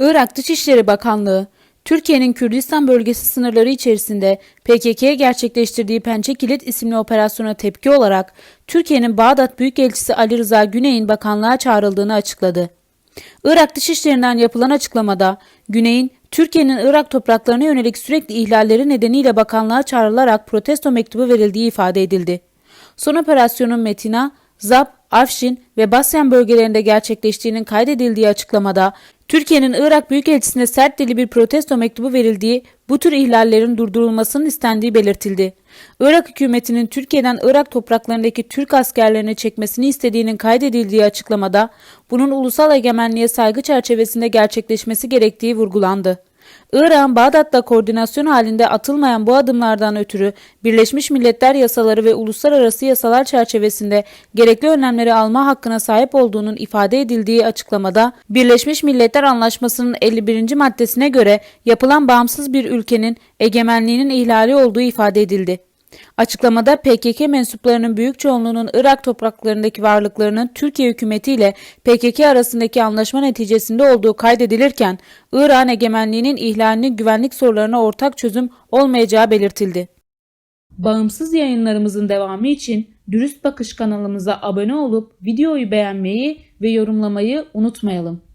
Irak Dışişleri Bakanlığı, Türkiye'nin Kürdistan bölgesi sınırları içerisinde PKK'ye gerçekleştirdiği Pençe Kilit isimli operasyona tepki olarak Türkiye'nin Bağdat Büyükelçisi Ali Rıza Güney'in bakanlığa çağrıldığını açıkladı. Irak Dışişleri'nden yapılan açıklamada Güney'in Türkiye'nin Irak topraklarına yönelik sürekli ihlalleri nedeniyle bakanlığa çağrılarak protesto mektubu verildiği ifade edildi. Son operasyonun Metina, Zap, Afşin ve Basyan bölgelerinde gerçekleştiğinin kaydedildiği açıklamada Türkiye'nin Irak Büyükelçisi'ne sert dili bir protesto mektubu verildiği, bu tür ihlallerin durdurulmasının istendiği belirtildi. Irak hükümetinin Türkiye'den Irak topraklarındaki Türk askerlerini çekmesini istediğinin kaydedildiği açıklamada bunun ulusal egemenliğe saygı çerçevesinde gerçekleşmesi gerektiği vurgulandı. Irak'ın Bağdat'la koordinasyon halinde atılmayan bu adımlardan ötürü Birleşmiş Milletler yasaları ve uluslararası yasalar çerçevesinde gerekli önlemleri alma hakkına sahip olduğunun ifade edildiği açıklamada Birleşmiş Milletler Anlaşması'nın 51. maddesine göre yapılan bağımsız bir ülkenin egemenliğinin ihlali olduğu ifade edildi. Açıklamada PKK mensuplarının büyük çoğunluğunun Irak topraklarındaki varlıklarının Türkiye hükümeti ile PKK arasındaki anlaşma neticesinde olduğu kaydedilirken Irak'ın egemenliğinin ihlalinin güvenlik sorularına ortak çözüm olmayacağı belirtildi. Bağımsız yayınlarımızın devamı için Dürüst Bakış kanalımıza abone olup videoyu beğenmeyi ve yorumlamayı unutmayalım.